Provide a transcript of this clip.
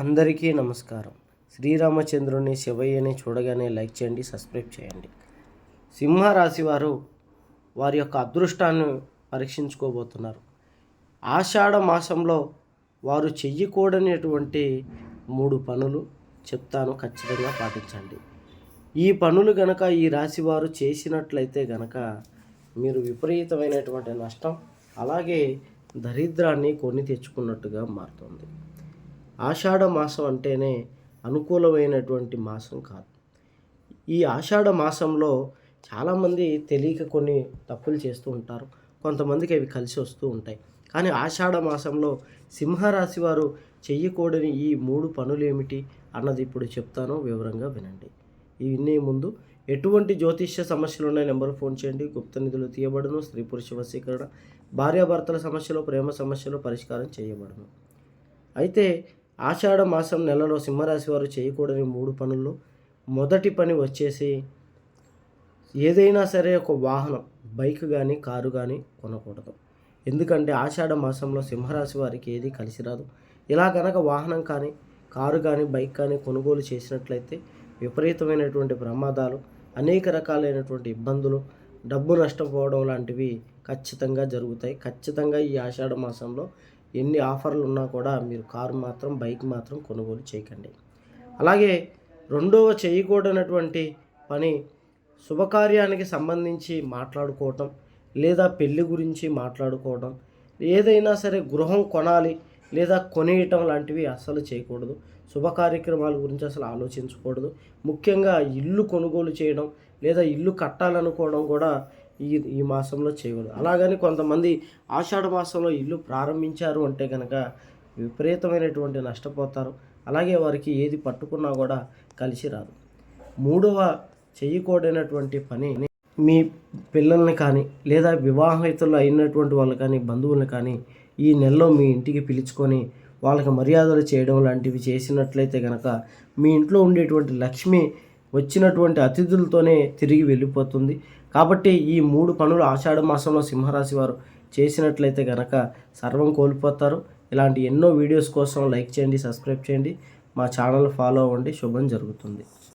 అందరికీ నమస్కారం. శ్రీరామచంద్రుని శివయ్యని చూడగానే లైక్ చేయండి సబ్స్క్రైబ్ చేయండి. సింహరాశి వారు వారి యొక్క అదృష్టాన్ని పరీక్షించుకోబోతున్నారు. ఆషాఢ మాసంలో వారు చెయ్యకూడనటువంటి మూడు పనులు చెప్తాను ఖచ్చితంగా పాటించండి. ఈ పనులు గనక ఈ రాశి వారు చేసినట్లయితే గనక మీరు విపరీతమైనటువంటి నష్టం అలాగే దరిద్రాన్ని కొని తెచ్చుకున్నట్టుగా మారుతుంది. ఆషాఢ మాసం అంటేనే అనుకూలమైనటువంటి మాసం కాదు. ఈ ఆషాఢ మాసంలో చాలామంది తెలియక కొన్ని తప్పులు చేస్తూ ఉంటారు. కొంతమందికి అవి కలిసి వస్తూ ఉంటాయి. కానీ ఆషాఢ మాసంలో సింహరాశి వారు చెయ్యకూడని ఈ మూడు పనులు ఏమిటి అన్నది ఇప్పుడు చెప్తాను వివరంగా వినండి. ఇవన్నీ ముందు ఎటువంటి జ్యోతిష్య సమస్యలు ఉన్నాయి? నెంబర్ ఫోన్ చేయండి. గుప్త నిధులు తీయబడును. స్త్రీ పురుష వశీకరణ. భార్యాభర్తల సమస్యలు ప్రేమ సమస్యలు పరిష్కారం చేయబడును. అయితే ఆషాఢ మాసం నెలలో సింహరాశి వారు చేయకూడని మూడు పనుల్లో మొదటి పని వచ్చేసి ఏదైనా సరే ఒక వాహనం బైక్ కానీ కారు కానీ కొనకూడదు. ఎందుకంటే ఆషాఢ మాసంలో సింహరాశి వారికి ఏది కలిసి రాదు. ఇలా కనుక వాహనం కానీ కారు కానీ బైక్ కానీ కొనుగోలు చేసినట్లయితే విపరీతమైనటువంటి ప్రమాదాలు అనేక రకాలైనటువంటి ఇబ్బందులు డబ్బు నష్టపోవడం లాంటివి ఖచ్చితంగా జరుగుతాయి. ఖచ్చితంగా ఈ ఆషాఢ మాసంలో ఎన్ని ఆఫర్లు ఉన్నా కూడా మీరు కారు మాత్రం బైక్ మాత్రం కొనుగోలు చేయకండి. అలాగే రెండవ చేయకూడనటువంటి పని శుభకార్యానికి సంబంధించి మాట్లాడుకోవటం లేదా పెళ్ళి గురించి మాట్లాడుకోవడం ఏదైనా సరే గృహం కొనాలి లేదా కొనేయటం లాంటివి అస్సలు చేయకూడదు. శుభ కార్యక్రమాల గురించి అసలు ఆలోచించకూడదు. ముఖ్యంగా ఇల్లు కొనుగోలు చేయడం లేదా ఇల్లు కట్టాలనుకోవడం కూడా ఈ ఈ మాసంలో చేయకూడదు. అలాగని కొంతమంది ఆషాఢ మాసంలో ఇల్లు ప్రారంభించారు అంటే కనుక విపరీతమైనటువంటి నష్టపోతారు. అలాగే వారికి ఏది పట్టుకున్నా కూడా కలిసి రాదు. మూడవ చేయకూడనటువంటి పని మీ పిల్లల్ని కానీ లేదా వివాహితులు అయినటువంటి వాళ్ళు కానీ బంధువులను కానీ ఈ నెలలో మీ ఇంటికి పిలుచుకొని వాళ్ళకి మర్యాదలు చేయడం లాంటివి చేసినట్లయితే కనుక మీ ఇంట్లో ఉండేటువంటి లక్ష్మి వచ్చినటువంటి అతిథులతోనే తిరిగి వెళ్ళిపోతుంది. కాబట్టి ఈ మూడు పనులు ఆషాఢ మాసంలో సింహరాశి వారు చేసినట్లయితే కనుక సర్వం కోల్పోతారు. ఇలాంటి ఎన్నో వీడియోస్ కోసం లైక్ చేయండి సబ్స్క్రైబ్ చేయండి. మా ఛానల్ ఫాలో అవ్వండి. శుభం జరుగుతుంది.